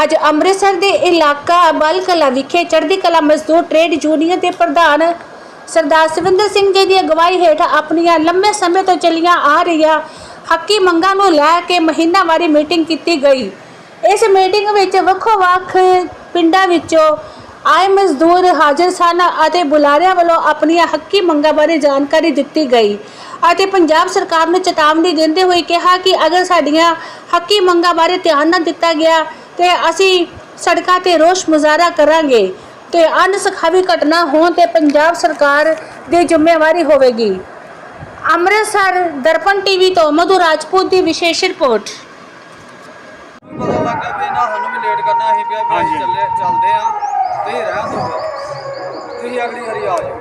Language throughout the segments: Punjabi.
ਅੱਜ ਅੰਮ੍ਰਿਤਸਰ ਦੇ ਇਲਾਕਾ ਬਲ ਕਲਾ ਵਿਖੇ ਚੜ੍ਹਦੀ ਕਲਾ ਮਜ਼ਦੂਰ ਟ੍ਰੇਡ ਯੂਨੀਅਨ ਦੇ ਪ੍ਰਧਾਨ ਸਰਦਾਰ ਸਿਵੰਦਰ ਸਿੰਘ ਜੀ ਦੀ ਅਗਵਾਈ ਹੇਠ ਆਪਣੀਆਂ ਲੰਮੇ ਸਮੇਂ ਤੋਂ ਚੱਲੀਆਂ ਆ ਰਹੀਆਂ ਹੱਕੀ ਮੰਗਾਂ ਨੂੰ ਲੈ ਕੇ ਮਹੀਨਾਵਾਰੀ ਮੀਟਿੰਗ ਕੀਤੀ ਗਈ। ਇਸ ਮੀਟਿੰਗ ਵਿੱਚ ਵੱਖੋ-ਵੱਖ ਪਿੰਡਾਂ ਵਿੱਚੋਂ ਆਏ ਮਜ਼ਦੂਰ ਹਾਜ਼ਰ ਸਨ ਅਤੇ ਬੁਲਾਰਿਆਂ ਵੱਲੋਂ ਆਪਣੀਆਂ ਹੱਕੀ ਮੰਗਾਂ ਬਾਰੇ ਜਾਣਕਾਰੀ ਦਿੱਤੀ ਗਈ ਅਤੇ ਪੰਜਾਬ ਸਰਕਾਰ ਨੂੰ ਚੇਤਾਵਨੀ ਦਿੰਦੇ ਹੋਏ ਕਿਹਾ ਕਿ ਅਗਰ ਸਾਡੀਆਂ ਹੱਕੀ ਮੰਗਾਂ ਬਾਰੇ ਧਿਆਨ ਨਾ ਦਿੱਤਾ ਗਿਆ ਤੇ ਅਸੀਂ ਸੜਕਾਂ ਤੇ ਰੋਸ ਮੁਜ਼ਾਹਰਾ ਕਰਾਂਗੇ ਤੇ ਅਨਸਖਾਵੀ ਘਟਨਾ ਹੋਣ ਤੇ ਪੰਜਾਬ ਸਰਕਾਰ ਦੀ ਜ਼ਿੰਮੇਵਾਰੀ ਹੋਵੇਗੀ। ਅੰਮ੍ਰਿਤਸਰ ਦਰਪਣ ਟੀਵੀ ਤੋਂ ਮਧੂ ਰਾਜਪੂਤ ਦੀ ਵਿਸ਼ੇਸ਼ ਰਿਪੋਰਟ। ਪਤਾ ਲੱਗਾ ਵੀ ਨਾ ਸਾਨੂੰ ਵੀ ਲੇਟ ਕਰਨਾ ਅਸੀਂ ਕਿਹਾ ਵੀ ਅਸੀਂ ਚੱਲੇ ਚੱਲਦੇ ਆ ਤੁਸੀਂ ਰਹਿਣ ਦਿਓ ਫਿਰ। ਤੁਸੀਂ ਅਗਲੀ ਵਾਰੀ ਆ ਜਾਓ।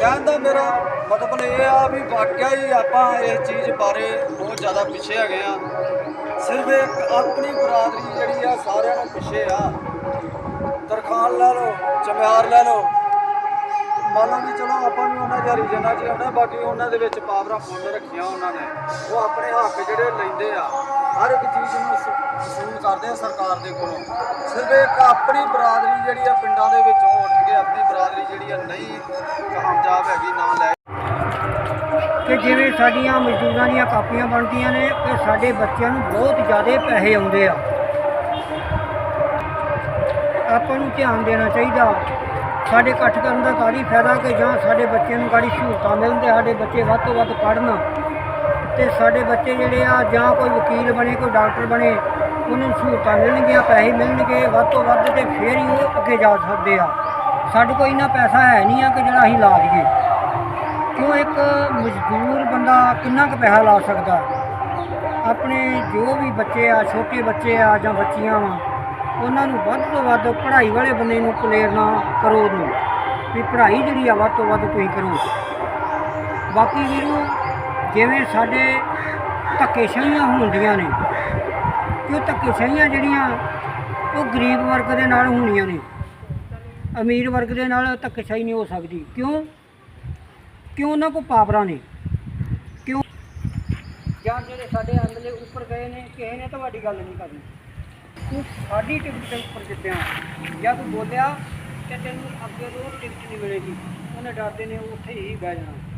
ਕਹਿਣ ਦਾ ਮੇਰਾ ਮਤਲਬ ਇਹ ਆ ਵੀ ਵਾਕਿਆ ਹੀ ਆਪਾਂ ਇਸ ਚੀਜ਼ ਬਾਰੇ ਬਹੁਤ ਜ਼ਿਆਦਾ ਪਿੱਛੇ ਹੈਗੇ ਆ। ਸਿਰਫ ਇੱਕ ਆਪਣੀ ਬਰਾਦਰੀ ਜਿਹੜੀ ਆ, ਸਾਰਿਆਂ ਨੂੰ ਪਿੱਛੇ ਆ। ਤਰਖਾਨ ਲੈ ਲਓ, ਚਮਿਆਰ ਲੈ ਲਓ। ਮੰਨ ਲਓ ਵੀ ਚਲੋ ਆਪਾਂ ਵੀ ਉਹਨਾਂ ਦਾ ਰੀਜਨਾਂ 'ਚ ਆਉਣਾ ਬਾਕੀ ਉਹਨਾਂ ਦੇ ਵਿੱਚ ਪਾਵਰਾਂ ਫੁੱਲ ਰੱਖੀਆਂ ਉਹਨਾਂ ਨੇ। ਉਹ ਆਪਣੇ ਹੱਕ ਜਿਹੜੇ ਲੈਂਦੇ ਆ, ਹਰ ਇੱਕ ਚੀਜ਼ ਨੂੰ ਵਸੂਲ ਕਰਦੇ ਆ ਸਰਕਾਰ ਦੇ ਕੋਲੋਂ। ਸਿਰਫ ਇੱਕ ਆਪਣੀ ਬਰਾਦਰੀ ਜਿਹੜੀ ਆ, ਪਿੰਡਾਂ ਦੇ ਵਿੱਚੋਂ ਉੱਠ ਕੇ ਆਪਣੀ ਬਰਾਦਰੀ ਜਿਹੜੀ ਆ, ਨਹੀਂ ਕਾਮਯਾਬ ਹੈਗੀ, ਨਾ ਲੈ ਕਿ ਜਿਵੇਂ ਸਾਡੀਆਂ ਮਜ਼ਦੂਰਾਂ ਦੀਆਂ ਕਾਪੀਆਂ ਬਣਦੀਆਂ ਨੇ ਕਿ ਸਾਡੇ ਬੱਚਿਆਂ ਨੂੰ ਬਹੁਤ ਜ਼ਿਆਦਾ ਪੈਸੇ ਆਉਂਦੇ ਆ। ਆਪਾਂ ਨੂੰ ਧਿਆਨ ਦੇਣਾ ਚਾਹੀਦਾ। ਸਾਡੇ ਇਕੱਠ ਕਰਨ ਦਾ ਕਾਹਦੀ ਫਾਇਦਾ ਕਿ ਜਾਂ ਸਾਡੇ ਬੱਚਿਆਂ ਨੂੰ ਗਾੜੀ ਸਹੂਲਤਾਂ ਮਿਲਣ ਤੇ ਸਾਡੇ ਬੱਚੇ ਵੱਧ ਤੋਂ ਵੱਧ ਪੜ੍ਹਨ। ਤੇ ਸਾਡੇ ਬੱਚੇ ਜਿਹੜੇ ਆ, ਜਾਂ ਕੋਈ ਵਕੀਲ ਬਣੇ, ਕੋਈ ਡਾਕਟਰ ਬਣੇ, ਉਹਨਾਂ ਨੂੰ ਸਹੂਲਤਾਂ ਮਿਲਣਗੀਆਂ, ਪੈਸੇ ਮਿਲਣਗੇ, ਵੱਧ ਤੋਂ ਵੱਧ ਤੇ ਫੇਰ ਹੀ ਉਹ ਅੱਗੇ ਜਾ ਸਕਦੇ ਆ। ਸਾਡੇ ਕੋਲ ਇੰਨਾ ਪੈਸਾ ਹੈ ਨਹੀਂ ਆ ਕਿ ਜਿਹੜਾ ਅਸੀਂ ਲਾ ਦਈਏ ਕਿਉਂ ਇੱਕ ਮਜ਼ਦੂਰ ਬੰਦਾ ਕਿੰਨਾ ਕੁ ਪੈਸਾ ਲਾ ਸਕਦਾ? ਆਪਣੇ ਜੋ ਵੀ ਬੱਚੇ ਆ, ਛੋਟੇ ਬੱਚੇ ਆ ਜਾਂ ਬੱਚੀਆਂ ਵਾ, ਉਹਨਾਂ ਨੂੰ ਵੱਧ ਤੋਂ ਵੱਧ ਪੜ੍ਹਾਈ ਵਾਲੇ ਬੰਦੇ ਨੂੰ ਪ੍ਰੇਰਨਾ ਕਰੋ ਨੂੰ ਵੀ ਪੜ੍ਹਾਈ ਜਿਹੜੀ ਆ, ਵੱਧ ਤੋਂ ਵੱਧ ਤੁਸੀਂ ਕਰੋ। ਬਾਕੀ ਵੀਰੋ, ਜਿਵੇਂ ਸਾਡੇ ਧੱਕੇਸ਼ਾਹੀਆਂ ਹੁੰਦੀਆਂ ਨੇ ਕਿ ਉਹ ਧੱਕੇਸ਼ਾਹੀਆਂ ਜਿਹੜੀਆਂ, ਉਹ ਗਰੀਬ ਵਰਗ ਦੇ ਨਾਲ ਹੋਣੀਆਂ ਨੇ। ਅਮੀਰ ਵਰਗ ਦੇ ਨਾਲ ਧੱਕੇਸ਼ਾਹੀ ਨਹੀਂ ਹੋ ਸਕਦੀ। ਕਿਉਂ? ਕਿਉਂ ਉਹਨਾਂ ਕੋਲ ਪਾਵਰਾਂ ਨੇ? ਕਿਉਂ ਜਾਂ ਜਿਹੜੇ ਸਾਡੇ ਅੰਦਰਲੇ ਉੱਪਰ ਗਏ ਨੇ, ਕਿਸੇ ਨੇ ਤੁਹਾਡੀ ਗੱਲ ਨਹੀਂ ਕਰਨੀ। ਤੂੰ ਸਾਡੀ ਟਿਕਟ ਦੇ ਉੱਪਰ ਜਿੱਤਿਆ। ਜਾਂ ਤੂੰ ਬੋਲਿਆ ਕਿ ਤੈਨੂੰ ਅੱਗੇ ਤੋਂ ਟਿਕਟ ਨਹੀਂ ਮਿਲੇਗੀ। ਉਹਨੇ ਡਰਦੇ ਨੇ ਉੱਥੇ ਹੀ ਬਹਿ ਜਾਣਾ।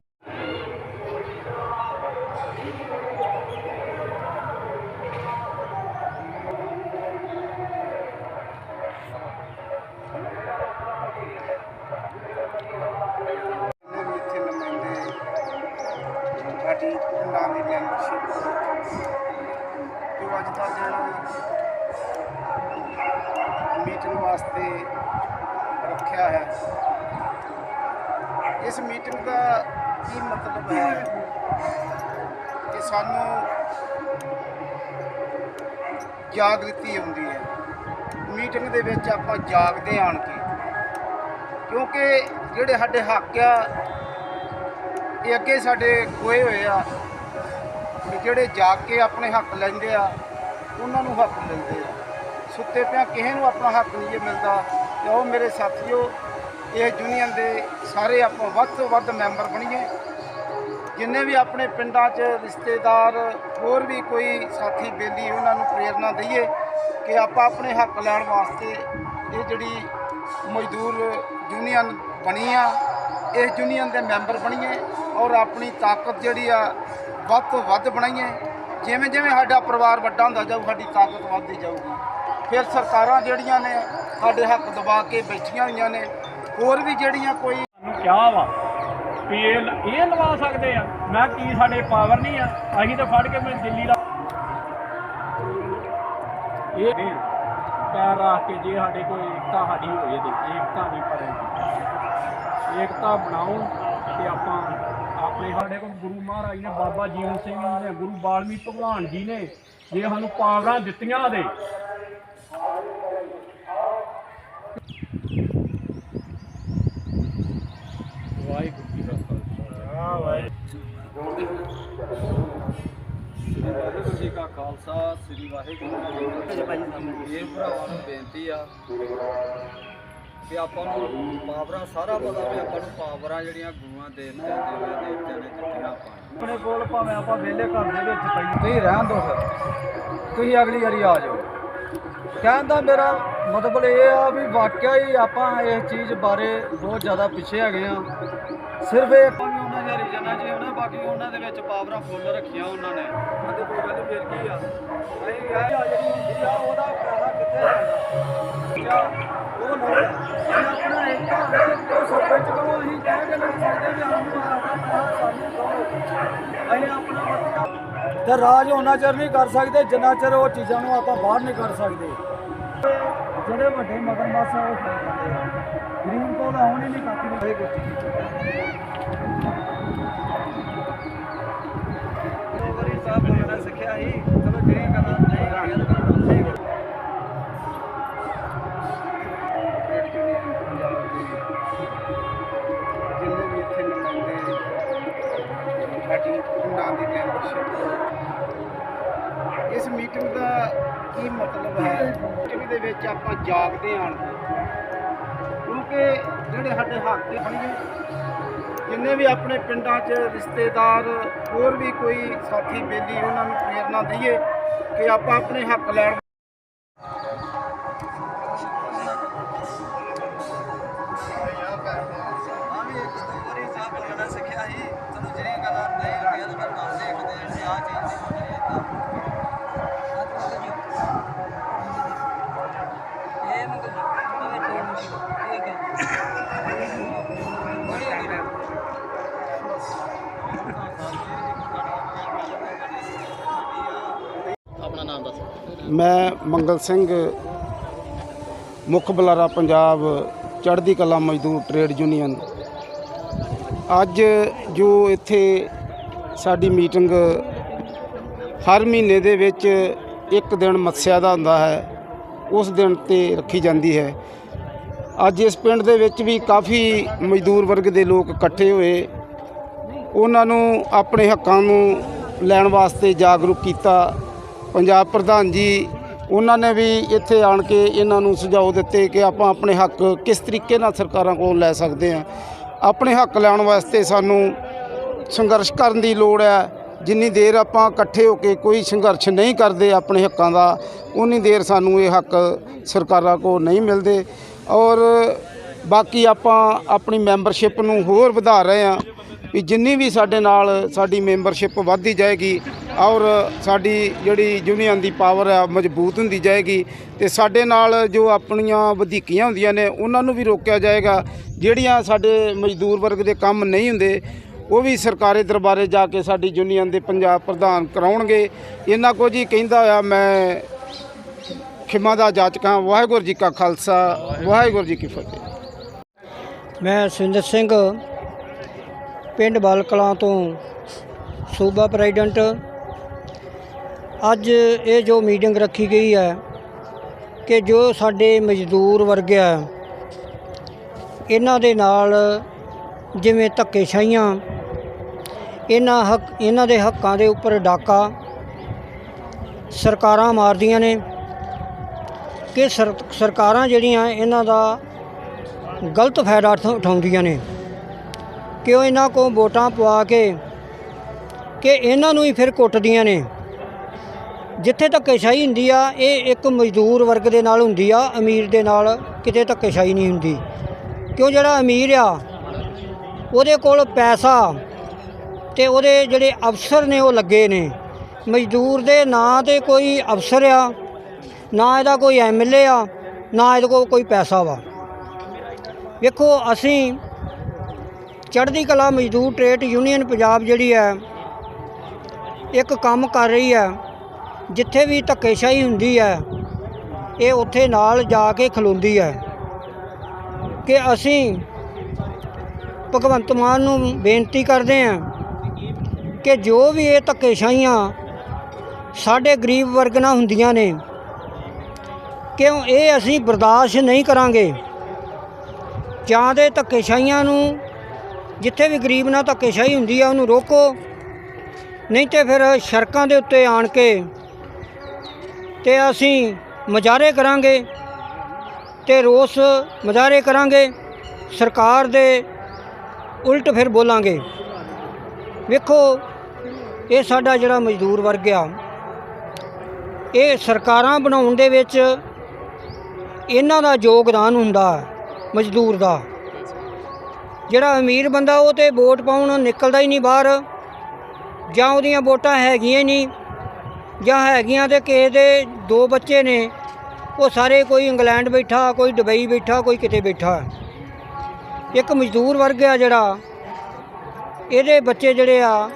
ਕੀ ਮਤਲਬ ਹੈ ਕਿ ਸਾਨੂੰ ਜਾਗ੍ਰਿਤੀ ਆਉਂਦੀ ਹੈ। ਮੀਟਿੰਗ ਦੇ ਵਿੱਚ ਆਪਾਂ ਜਾਗਦੇ ਆਣ ਕੇ ਕਿਉਂਕਿ ਜਿਹੜੇ ਸਾਡੇ ਹੱਕ ਆ, ਇਹ ਅੱਗੇ ਸਾਡੇ ਖੋਏ ਹੋਏ ਆ ਜਿਹੜੇ ਜਾਗ ਕੇ ਆਪਣੇ ਹੱਕ ਲੈਂਦੇ ਆ, ਉਹਨਾਂ ਨੂੰ ਹੱਕ ਮਿਲਦੇ ਆ। ਸੁੱਤੇ ਪਿਆ ਕਿਸੇ ਨੂੰ ਆਪਣਾ ਹੱਕ ਨਹੀਂ ਮਿਲਦਾ, ਤੇ ਉਹ ਮੇਰੇ ਸਾਥੀਓ ਇਹ ਯੂਨੀਅਨ ਦੇ ਸਾਰੇ ਆਪਾਂ ਵੱਧ ਤੋਂ ਵੱਧ ਮੈਂਬਰ ਬਣੀਏ। ਜਿੰਨੇ ਵੀ ਆਪਣੇ ਪਿੰਡਾਂ 'ਚ ਰਿਸ਼ਤੇਦਾਰ, ਹੋਰ ਵੀ ਕੋਈ ਸਾਥੀ, ਬੇਲੀ, ਉਹਨਾਂ ਨੂੰ ਪ੍ਰੇਰਣਾ ਦਈਏ ਕਿ ਆਪਾਂ ਆਪਣੇ ਹੱਕ ਲੈਣ ਵਾਸਤੇ ਇਹ ਜਿਹੜੀ ਮਜ਼ਦੂਰ ਯੂਨੀਅਨ ਬਣੀ ਆ, ਇਸ ਯੂਨੀਅਨ ਦੇ ਮੈਂਬਰ ਬਣੀਏ ਔਰ ਆਪਣੀ ਤਾਕਤ ਜਿਹੜੀ ਆ ਵੱਧ ਤੋਂ ਵੱਧ ਬਣਾਈਏ। ਜਿਵੇਂ ਜਿਵੇਂ ਸਾਡਾ ਪਰਿਵਾਰ ਵੱਡਾ ਹੁੰਦਾ ਜਾਊ, ਸਾਡੀ ਤਾਕਤ ਵੱਧਦੀ ਜਾਊਗੀ। ਫਿਰ ਸਰਕਾਰਾਂ ਜਿਹੜੀਆਂ ਨੇ ਸਾਡੇ ਹੱਕ ਦਬਾ ਕੇ ਬੈਠੀਆਂ ਹੋਈਆਂ ਨੇ ਹੋਰ ਵੀ ਜਿਹੜੀਆਂ ਕੋਈ ਨੂੰ ਕਿਹਾ ਵਾ, ਵੀ ਇਹ ਇਹ ਲਵਾ ਸਕਦੇ ਆ। ਮੈਂ ਕੀ ਸਾਡੇ ਪਾਵਰ ਨਹੀਂ ਆ? ਅਸੀਂ ਤਾਂ ਫੜ ਕੇ ਮੈਂ ਦਿੱਲੀ ਦਾ ਇਹ ਨਹੀਂ, ਪੈਰ ਰੱਖ ਕੇ ਜੇ ਸਾਡੇ ਕੋਈ ਏਕਤਾ ਸਾਡੀ ਹੋਏ ਤੇ ਏਕਤਾ ਨਹੀਂ ਪੜੇਗੀ ਏਕਤਾ ਬਣਾਓ ਤੇ ਆਪਾਂ ਆਪਣੇ ਸਾਡੇ ਕੋਲ ਗੁਰੂ ਮਹਾਰਾਜ ਨੇ ਬਾਬਾ ਜੀਵਨ ਸਿੰਘ ਜੀ ਨੇ, ਗੁਰੂ ਬਾਲਮੀ ਭਗਵਾਨ ਜੀ ਨੇ, ਜੇ ਸਾਨੂੰ ਪਾਵਰਾਂ ਦਿੱਤੀਆਂ ਦੇ ਵਾਹਿਗੁਰੂ ਜੀ ਦਾ ਖਾਲਸਾ ਵਾਹਿਗੁਰੂ ਜੀ ਕਾ ਖਾਲਸਾ ਸ੍ਰੀ ਵਾਹਿਗੁਰੂ ਜੀ ਕੀ ਫਤਿਹ। ਇਹ ਭਰਾਵਾਂ ਨੂੰ ਬੇਨਤੀ ਆ ਕਿ ਆਪਾਂ ਨੂੰ ਪਾਵਰਾਂ ਸਾਰਾ ਪਤਾ ਵੀ ਆਪਾਂ ਨੂੰ ਪਾਵਰਾਂ ਜਿਹੜੀਆਂ ਗੁਰੂਆਂ ਦੇ ਦਿੱਤੀਆਂ ਦੇਵਿਆਂ ਦੇਵਤਿਆਂ ਨੇ ਦਿੱਤੀਆਂ ਆਪਾਂ। ਆਪਣੇ ਕੋਲ ਭਾਵੇਂ ਆਪਾਂ ਵਿਹਲੇ ਘਰ ਦੇ ਵਿੱਚ ਪਈ ਤੁਸੀਂ ਰਹਿਣ ਦਿਓ ਫਿਰ। ਤੁਸੀਂ ਅਗਲੀ ਵਾਰੀ ਆ ਜਾਓ। ਕਹਿਣ ਦਾ ਮੇਰਾ ਮਤਲਬ ਇਹ ਆ ਵੀ ਵਾਕਿਆ ਹੀ ਆਪਾਂ ਇਸ ਚੀਜ਼ ਬਾਰੇ ਬਹੁਤ ਜ਼ਿਆਦਾ ਪਿੱਛੇ ਹੈਗੇ ਆ। ਸਿਰਫ ਇਹ ਆਪਾਂ ਵੀ ਉਹਨਾਂ ਦੀਆਂ ਰੀਜਨਾਂ ਜੀ ਉਹਨਾਂ ਬਾਕੀ ਉਹਨਾਂ ਦੇ ਵਿੱਚ ਪਾਵਰਾਂ ਫੁੱਲ ਰੱਖੀਆਂ ਉਹਨਾਂ ਨੇ। ਅਤੇ ਕੋਈ ਗੱਲ ਫਿਰ ਕੀ ਆ? ਅਸੀਂ ਇਹ ਆ, ਜਿਹੜੀ ਹੁੰਦੀ ਆ, ਉਹਦਾ ਪੈਸਾ ਕਿੱਥੇ ਜਾਂਦਾ ਉਹ ਲੋੜ ਆਪਣਾ ਇੱਕ ਉਹ ਸਰਪੰਚ ਕੋਲੋਂ ਅਸੀਂ ਕਹਿ ਕੇ ਨਹੀਂ ਸਕਦੇ ਵੀ ਸਾਨੂੰ ਆਪਣਾ ਸਾਨੂੰ ਦਿਓ ਅਸੀਂ ਆਪਣਾ ਤੇ ਰਾਜ ਉਹਨਾਂ ਚਿਰ ਨਹੀਂ ਕਰ ਸਕਦੇ, ਜਿੰਨਾ ਚਿਰ ਉਹ ਚੀਜ਼ਾਂ ਨੂੰ ਆਪਾਂ ਬਾਹਰ ਨਹੀਂ ਕਰ ਸਕਦੇ। ਜਿਹੜੇ ਵੱਡੇ ਮਗਰਮੱਛ ਆ ਉਹ ਖਾ ਜਾਂਦੇ ਆ। ਗਰੀਬ ਕੋਲ ਆਉਣ ਹੀ ਨਹੀਂ ਕਾਪੀ ਨਹੀਂ ਹੋਏ ਕੁਝ ਵਾਰੀ ਸਾਹਿਬ ਬੋਲਣਾ ਸਿੱਖਿਆ ਸੀ ਚਲੋ ਜਿਹੜੀ ਕਰਨਾ ਨਹੀਂ ਰਾਣੀਆਂ ਕਰਨਾ ਨਹੀਂ ਜਿੰਨੇ ਵੀ ਇੱਥੇ ਨੁਮਾਇੰਦੇ ਸਾਡੀ ਪਿੰਡਾਂ ਦੀ ਮੈਂਬਰਸ਼ਿਪ ਇਸ ਮੀਟਿੰਗ ਦਾ ਕੀ ਮਤਲਬ ਹੈ? ਮੀਟਿੰਗ ਦੇ ਵਿੱਚ ਆਪਾਂ ਜਾਗਦੇ ਆਣ ਕਿਉਂਕਿ ਜਿਹੜੇ ਸਾਡੇ ਹੱਕ ਦੇ ਹੋਣਗੇ ਜਿੰਨੇ ਵੀ ਆਪਣੇ ਪਿੰਡਾਂ 'ਚ ਰਿਸ਼ਤੇਦਾਰ, ਹੋਰ ਵੀ ਕੋਈ ਸਾਥੀ, ਬੇਲੀ, ਉਹਨਾਂ ਨੂੰ ਪ੍ਰੇਰਨਾ ਦਈਏ ਕਿ ਆਪਾਂ ਆਪਣੇ ਹੱਕ ਲੈਣ ਮੈਂ ਮੰਗਲ ਸਿੰਘ, ਮੁੱਖ ਬੁਲਾਰਾ ਪੰਜਾਬ ਚੜ੍ਹਦੀ ਕਲਾ ਮਜ਼ਦੂਰ ਟ੍ਰੇਡ ਯੂਨੀਅਨ। ਅੱਜ ਜੋ ਇੱਥੇ ਸਾਡੀ ਮੀਟਿੰਗ ਹਰ ਮਹੀਨੇ ਦੇ ਵਿੱਚ ਇੱਕ ਦਿਨ ਮੱਸਿਆ ਦਾ ਹੁੰਦਾ ਹੈ, ਉਸ ਦਿਨ ਤੇ ਰੱਖੀ ਜਾਂਦੀ ਹੈ। ਅੱਜ ਇਸ ਪਿੰਡ ਦੇ ਵਿੱਚ ਵੀ ਕਾਫੀ ਮਜ਼ਦੂਰ ਵਰਗ ਦੇ ਲੋਕ ਇਕੱਠੇ ਹੋਏ। ਉਹਨਾਂ ਨੂੰ ਆਪਣੇ ਹੱਕਾਂ ਨੂੰ ਲੈਣ ਵਾਸਤੇ ਜਾਗਰੂਕ ਕੀਤਾ। ਪੰਜਾਬ ਪ੍ਰਧਾਨ ਜੀ, ਉਹਨਾਂ ਨੇ ਵੀ ਇੱਥੇ ਆਣ ਕੇ ਇਹਨਾਂ ਨੂੰ ਸੁਝਾਅ ਦਿੱਤੇ ਕਿ ਆਪਾਂ ਆਪਣੇ ਹੱਕ ਕਿਸ ਤਰੀਕੇ ਨਾਲ ਸਰਕਾਰਾਂ ਕੋਲ ਲੈ ਸਕਦੇ ਹਾਂ। ਆਪਣੇ ਹੱਕ ਲੈਣ ਵਾਸਤੇ ਸਾਨੂੰ ਸੰਘਰਸ਼ ਕਰਨ ਦੀ ਲੋੜ ਹੈ। ਜਿੰਨੀ ਦੇਰ ਆਪਾਂ ਇਕੱਠੇ ਹੋ ਕੇ ਕੋਈ ਸੰਘਰਸ਼ ਨਹੀਂ ਕਰਦੇ ਆਪਣੇ ਹੱਕਾਂ ਦਾ, ਉਨੀ ਦੇਰ ਸਾਨੂੰ ਇਹ ਹੱਕ ਸਰਕਾਰਾਂ ਕੋਲ ਨਹੀਂ ਮਿਲਦੇ। ਔਰ ਬਾਕੀ ਆਪਾਂ ਆਪਣੀ ਮੈਂਬਰਸ਼ਿਪ ਨੂੰ ਹੋਰ ਵਧਾ ਰਹੇ ਹਾਂ। ਵੀ ਜਿੰਨੀ ਵੀ ਸਾਡੇ ਨਾਲ ਸਾਡੀ ਮੈਂਬਰਸ਼ਿਪ ਵੱਧਦੀ ਜਾਏਗੀ ਔਰ ਸਾਡੀ ਜਿਹੜੀ ਯੂਨੀਅਨ ਦੀ ਪਾਵਰ ਆ, ਮਜ਼ਬੂਤ ਹੁੰਦੀ ਜਾਏਗੀ ਤੇ ਸਾਡੇ ਨਾਲ ਜੋ ਆਪਣੀਆਂ ਵਧੀਕੀਆਂ ਹੁੰਦੀਆਂ ਨੇ, ਉਹਨਾਂ ਨੂੰ ਵੀ ਰੋਕਿਆ ਜਾਏਗਾ। ਜਿਹੜੀਆਂ ਸਾਡੇ ਮਜ਼ਦੂਰ ਵਰਗ ਦੇ ਕੰਮ ਨਹੀਂ ਹੁੰਦੇ, ਉਹ ਵੀ ਸਰਕਾਰੀ ਦਰਬਾਰੇ ਜਾ ਕੇ ਸਾਡੀ ਯੂਨੀਅਨ ਦੇ ਪੰਜਾਬ ਪ੍ਰਧਾਨ ਕਰਾਉਣਗੇ। ਇਹਨਾਂ ਕੁਝ ਹੀ ਕਹਿੰਦਾ ਹੋਇਆ ਮੈਂ ਖਿਮਾ ਦਾ ਜਾਚਕ ਹਾਂ ਵਾਹਿਗੁਰੂ ਜੀ ਕਾ ਖਾਲਸਾ, ਵਾਹਿਗੁਰੂ ਜੀ ਕੀ ਫਤਿਹ। ਮੈਂ ਸੁਰਿੰਦਰ ਸਿੰਘ ਪਿੰਡ ਬਲ ਕਲਾਂ ਤੋਂ ਸੂਬਾ ਪ੍ਰੈਜ਼ੀਡੈਂਟ। ਅੱਜ ਇਹ ਜੋ ਮੀਟਿੰਗ ਰੱਖੀ ਗਈ ਹੈ ਕਿ ਜੋ ਸਾਡੇ ਮਜ਼ਦੂਰ ਵਰਗ ਹੈ ਇਹਨਾਂ ਦੇ ਨਾਲ ਜਿਵੇਂ ਧੱਕੇਸ਼ਾਹੀਆਂ, ਇਹਨਾਂ ਹੱਕ, ਇਹਨਾਂ ਦੇ ਹੱਕਾਂ ਦੇ ਉੱਪਰ ਡਾਕਾ ਸਰਕਾਰਾਂ ਮਾਰਦੀਆਂ ਨੇ ਕਿ ਸਰਕਾਰਾਂ ਜਿਹੜੀਆਂ ਇਹਨਾਂ ਦਾ ਗਲਤ ਫਾਇਦਾ ਉਠਾ- ਉਠਾਉਂਦੀਆਂ ਨੇ। ਕਿ ਉਹ ਇਹਨਾਂ ਕੋਲ ਵੋਟਾਂ ਪਵਾ ਕੇ ਕਿ ਇਹਨਾਂ ਨੂੰ ਹੀ ਫਿਰ ਕੁੱਟਦੀਆਂ ਨੇ? ਜਿੱਥੇ ਧੱਕੇਸ਼ਾਹੀ ਹੁੰਦੀ ਆ, ਇਹ ਇੱਕ ਮਜ਼ਦੂਰ ਵਰਗ ਦੇ ਨਾਲ ਹੁੰਦੀ ਆ, ਅਮੀਰ ਦੇ ਨਾਲ ਕਿਤੇ ਧੱਕੇਸ਼ਾਹੀ ਨਹੀਂ ਹੁੰਦੀ। ਕਿਉਂ ਜਿਹੜਾ ਅਮੀਰ ਆ, ਉਹਦੇ ਕੋਲ ਪੈਸਾ ਤੇ ਉਹਦੇ ਜਿਹੜੇ ਅਫਸਰ ਨੇ ਉਹ ਲੱਗੇ ਨੇ। ਮਜ਼ਦੂਰ ਦੇ ਨਾਂ ਤੇ ਕੋਈ ਅਫਸਰ ਆ, ਨਾ ਇਹਦਾ ਕੋਈ ਐਮਐਲਏ ਆ, ਨਾ ਇਹਦੇ ਕੋਲ ਕੋਈ ਪੈਸਾ ਵਾ। ਵੇਖੋ, ਅਸੀਂ ਚੜ੍ਹਦੀ ਕਲਾ ਮਜ਼ਦੂਰ ਟ੍ਰੇਡ ਯੂਨੀਅਨ ਪੰਜਾਬ ਜਿਹੜੀ ਹੈ, ਇੱਕ ਕੰਮ ਕਰ ਰਹੀ ਹੈ, ਜਿੱਥੇ ਵੀ ਧੱਕੇਸ਼ਾਹੀ ਹੁੰਦੀ ਹੈ, ਇਹ ਉੱਥੇ ਨਾਲ ਜਾ ਕੇ ਖਲੋਂਦੀ ਹੈ ਕਿ ਅਸੀਂ ਭਗਵੰਤ ਮਾਨ ਨੂੰ ਬੇਨਤੀ ਕਰਦੇ ਹਾਂ ਕਿ ਜੋ ਵੀ ਇਹ ਧੱਕੇਸ਼ਾਹੀਆਂ ਸਾਡੇ ਗਰੀਬ ਵਰਗ ਨਾਲ ਹੁੰਦੀਆਂ ਨੇ, ਕਿਉਂ ਇਹ ਅਸੀਂ ਬਰਦਾਸ਼ਤ ਨਹੀਂ ਕਰਾਂਗੇ? ਜਾਂ ਦੇ ਧੱਕੇਸ਼ਾਹੀਆਂ ਨੂੰ ਜਿੱਥੇ ਵੀ ਗਰੀਬ ਨਾਲ ਧੱਕੇਸ਼ਾਹੀ ਹੁੰਦੀ ਆ, ਉਹਨੂੰ ਰੋਕੋ। ਨਹੀਂ ਤੇ ਫਿਰ ਸੜਕਾਂ ਦੇ ਉੱਤੇ ਆਣ ਕੇ ਤੇ ਅਸੀਂ ਮੁਜ਼ਾਹਰੇ ਕਰਾਂਗੇ ਤੇ ਰੋਸ ਮੁਜ਼ਾਹਰੇ ਕਰਾਂਗੇ, ਸਰਕਾਰ ਦੇ ਉਲਟ ਫਿਰ ਬੋਲਾਂਗੇ। ਵੇਖੋ, ਇਹ ਸਾਡਾ ਜਿਹੜਾ ਮਜ਼ਦੂਰ ਵਰਗ ਆ, ਇਹ ਸਰਕਾਰਾਂ ਬਣਾਉਣ ਦੇ ਵਿੱਚ ਇਹਨਾਂ ਦਾ ਯੋਗਦਾਨ ਹੁੰਦਾ, ਮਜ਼ਦੂਰ ਦਾ। ਜਿਹੜਾ ਅਮੀਰ ਬੰਦਾ ਉਹ ਤੇ ਵੋਟ ਪਾਉਣ ਨਿਕਲਦਾ ਹੀ ਨਹੀਂ ਬਾਹਰ, ਜਾਂ ਉਹਦੀਆਂ ਵੋਟਾਂ ਹੈਗੀਆਂ ਹੀ ਨਹੀਂ, ਜਾਂ ਹੈਗੀਆਂ ਤੇ ਕਿਸੇ ਦੇ ਦੋ ਬੱਚੇ ਨੇ, ਉਹ ਸਾਰੇ ਕੋਈ ਇੰਗਲੈਂਡ ਬੈਠਾ, ਕੋਈ ਦੁਬਈ ਬੈਠਾ, ਕੋਈ ਕਿਤੇ ਬੈਠਾ। ਇੱਕ ਮਜ਼ਦੂਰ ਵਰਗ ਆ ਜਿਹੜਾ, ਇਹਦੇ ਬੱਚੇ ਜਿਹੜੇ ਆ,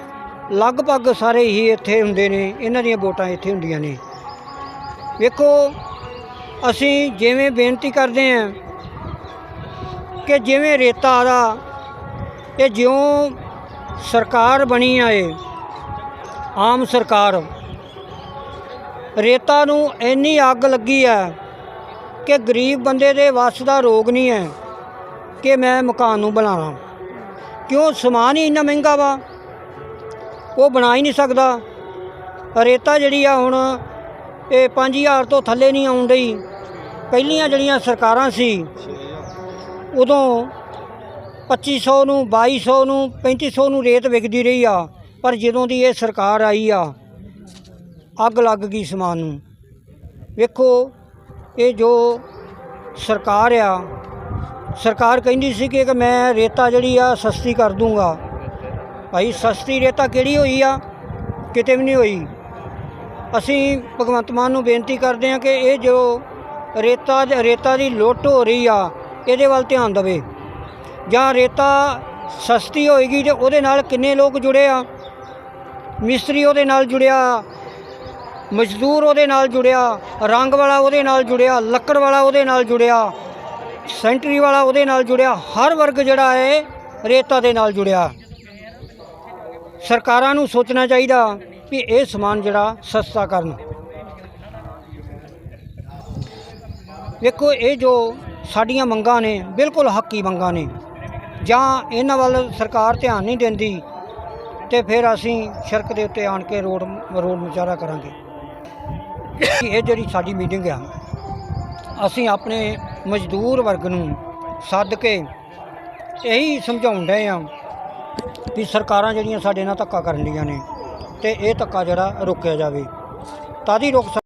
ਲਗਭਗ ਸਾਰੇ ਹੀ ਇੱਥੇ ਹੁੰਦੇ ਨੇ, ਇਹਨਾਂ ਦੀਆਂ ਵੋਟਾਂ ਇੱਥੇ ਹੁੰਦੀਆਂ ਨੇ। ਵੇਖੋ, ਅਸੀਂ ਜਿਵੇਂ ਬੇਨਤੀ ਕਰਦੇ ਹਾਂ ਕਿ ਜਿਵੇਂ ਰੇਤਾ ਦਾ ਇਹ ਜਿਉਂ ਸਰਕਾਰ ਬਣੀ ਆਏ, ਆਮ ਸਰਕਾਰ, ਰੇਤਾ ਨੂੰ ਇੰਨੀ ਅੱਗ ਲੱਗੀ ਹੈ ਕਿ ਗਰੀਬ ਬੰਦੇ ਦੇ ਵੱਸ ਦਾ ਰੋਗ ਨਹੀਂ ਹੈ ਕਿ ਮੈਂ ਮਕਾਨ ਨੂੰ ਬਣਾਵਾਂ। ਕਿਉਂ ਸਮਾਨ ਹੀ ਇੰਨਾ ਮਹਿੰਗਾ ਵਾ? ਉਹ ਬਣਾ ਹੀ ਨਹੀਂ ਸਕਦਾ। ਰੇਤਾ ਜਿਹੜੀ ਆ ਹੁਣ ਇਹ 5000 ਤੋਂ ਥੱਲੇ ਨਹੀਂ ਆਉਣ ਡਈ। ਪਹਿਲੀਆਂ ਜਿਹੜੀਆਂ ਸਰਕਾਰਾਂ ਸੀ ਉਦੋਂ 2500 ਨੂੰ 2200 ਨੂੰ 3500 ਨੂੰ ਰੇਤ ਵਿਕਦੀ ਰਹੀ ਆ, ਪਰ ਜਦੋਂ ਦੀ ਇਹ ਸਰਕਾਰ ਆਈ ਆ, ਅੱਗ ਲੱਗ ਗਈ ਸਮਾਨ ਨੂੰ। ਵੇਖੋ, ਇਹ ਜੋ ਸਰਕਾਰ ਆ, ਸਰਕਾਰ ਕਹਿੰਦੀ ਸੀ ਕਿ ਕਿ ਮੈਂ ਰੇਤਾ ਜਿਹੜੀ ਆ, ਸਸਤੀ ਕਰ ਦੂੰਗਾ। ਭਾਈ, ਸਸਤੀ ਰੇਤਾ ਕਿਹੜੀ ਹੋਈ ਆ? ਕਿਤੇ ਵੀ ਨਹੀਂ ਹੋਈ। ਅਸੀਂ ਭਗਵੰਤ ਮਾਨ ਨੂੰ ਬੇਨਤੀ ਕਰਦੇ ਹਾਂ ਕਿ ਇਹ ਜੋ ਰੇਤਾ ਰੇਤਾ ਦੀ ਲੁੱਟ ਹੋ ਰਹੀ ਆ ਇਹਦੇ ਵੱਲ ਧਿਆਨ ਦੇਵੇ। ਜਾਂ ਰੇਤਾ ਸਸਤੀ ਹੋਏਗੀ ਤੇ ਉਹਦੇ ਨਾਲ ਕਿੰਨੇ ਲੋਕ ਜੁੜੇ ਆ? ਮਿਸਤਰੀ ਉਹਦੇ ਨਾਲ ਜੁੜਿਆ, ਮਜ਼ਦੂਰ ਉਹਦੇ ਨਾਲ ਜੁੜਿਆ, ਰੰਗ ਵਾਲਾ ਉਹਦੇ ਨਾਲ ਜੁੜਿਆ, ਲੱਕੜ ਵਾਲਾ ਉਹਦੇ ਨਾਲ ਜੁੜਿਆ, ਸੈਂਟਰੀ ਵਾਲਾ ਉਹਦੇ ਨਾਲ ਜੁੜਿਆ, ਹਰ ਵਰਗ ਜਿਹੜਾ ਹੈ ਰੇਤਾ ਦੇ ਨਾਲ ਜੁੜਿਆ। ਸਰਕਾਰਾਂ ਨੂੰ ਸੋਚਣਾ ਚਾਹੀਦਾ ਕਿ ਇਹ ਸਮਾਨ ਜਿਹੜਾ ਸਸਤਾ ਕਰਨ। ਵੇਖੋ, ਇਹ ਜੋ ਸਾਡੀਆਂ ਮੰਗਾਂ ਨੇ, ਬਿਲਕੁਲ ਹੱਕੀ ਮੰਗਾਂ ਨੇ। ਜਾਂ ਇਹਨਾਂ ਵੱਲ ਸਰਕਾਰ ਧਿਆਨ ਨਹੀਂ ਦਿੰਦੀ, ਤੇ ਫਿਰ ਅਸੀਂ ਸੜਕ ਦੇ ਉੱਤੇ ਆਣ ਕੇ ਰੋਡ ਰੋਡ ਮੁਜ਼ਾਹਰਾ ਕਰਾਂਗੇ। ਇਹ ਜਿਹੜੀ ਸਾਡੀ ਮੀਟਿੰਗ ਆ, ਅਸੀਂ ਆਪਣੇ ਮਜ਼ਦੂਰ ਵਰਗ ਨੂੰ ਸੱਦ ਕੇ ਇਹੀ ਸਮਝਾਉਣ ਡਏ ਆ ਵੀ ਸਰਕਾਰਾਂ ਜਿਹੜੀਆਂ ਸਾਡੇ ਨਾਲ ਧੱਕਾ ਕਰਨ ਡੀਆਂ ਨੇ, ਤੇ ਇਹ ਧੱਕਾ ਜਿਹੜਾ ਰੋਕਿਆ ਜਾਵੇ। ਤਾਂ ਹੀ ਰੋਕ ਸਕ